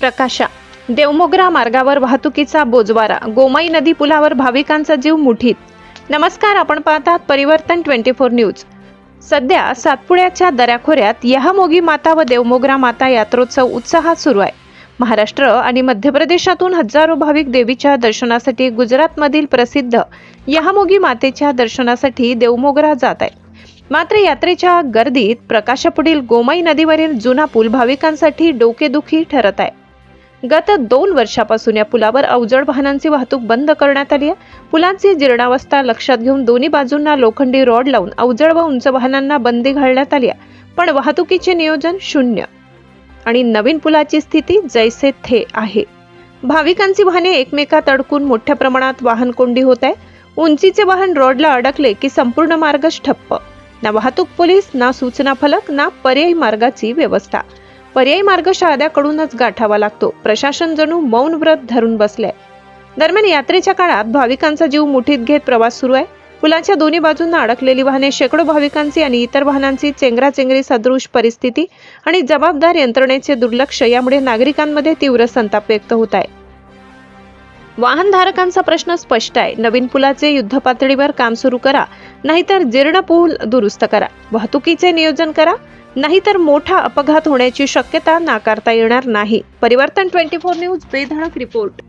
प्रकाशा. देवमोगरा मार्गावर वाहतुकीचा बोजवारा. गोमाई नदी पुलावर भाविकांचा जीव मुठीत. नमस्कार आपण पाहतात परिवर्तन ट्वेंटी फोर न्यूज. सध्या सातपुड्याच्या दऱ्याखोऱ्यात यहामोगी माता व देवमोगरा माता यात्रोत्सव उत्साहात सुरू आहे. महाराष्ट्र आणि मध्य प्रदेशातून हजारो भाविक देवीच्या दर्शनासाठी गुजरातमधील प्रसिद्ध यहामोगी मातेच्या दर्शनासाठी देवमोगरा जात आहे मात्र यात्रेच्या गर्दीत प्रकाशापुढील गोमाई नदीवरील जुना पूल भाविकांसाठी डोकेदुखी ठरत आहे. गत दोन वर्षापासून या पुलावर अवजड वाहनांची वाहतूक बंद करण्यात आली आहे. पुलांची जीर्णावस्था लक्षात घेऊन दोन्ही बाजूंना लोखंडी रॉड लावून अवजड व उंच वाहनांना बंदी घालण्यात आली आहे. पण वाहतुकीचे नियोजन शून्य. आणि नवीन पुलाची स्थिती जैसे थे आहे. भाविकांची वाहने एकमेकात अडकून मोठ्या प्रमाणात वाहन कोंडी होत आहे. उंचीचे वाहन रॉडला अडकले की संपूर्ण मार्गच ठप्प. ना वाहतूक पोलीस ना सूचना फलक ना पर्यायी मार्गाची व्यवस्था. पर्यायी मार्ग शहाद्याकडूनच गाठावा लागतो. प्रशासन जणू मौन व्रत धरून बसले दरम्यान यात्रेच्या काळात भाविकांचा जीव मुठीत घेत प्रवास सुरू आहे. पुलाच्या दोन्ही बाजूंना अडकलेली वाहने शेकडो भाविकांची आणि इतर वाहनांची चेंगराचेंगरी सदृश परिस्थिती आणि जबाबदार यंत्रणेचे दुर्लक्ष यामुळे नागरिकांमध्ये तीव्र संताप व्यक्त होत आहे. वाहनधारकांचा प्रश्न स्पष्ट आहे. नवीन पुलाचे युद्धपातळीवर काम सुरू करा नाहीतर जीर्ण पूल दुरुस्त करा. वाहतुकीचे नियोजन करा नाहीतर मोठा अपघात होण्याची शक्यता नाकारता येणार नाही. परिवर्तन ट्वेंटी फोर न्यूज बेधडक रिपोर्ट.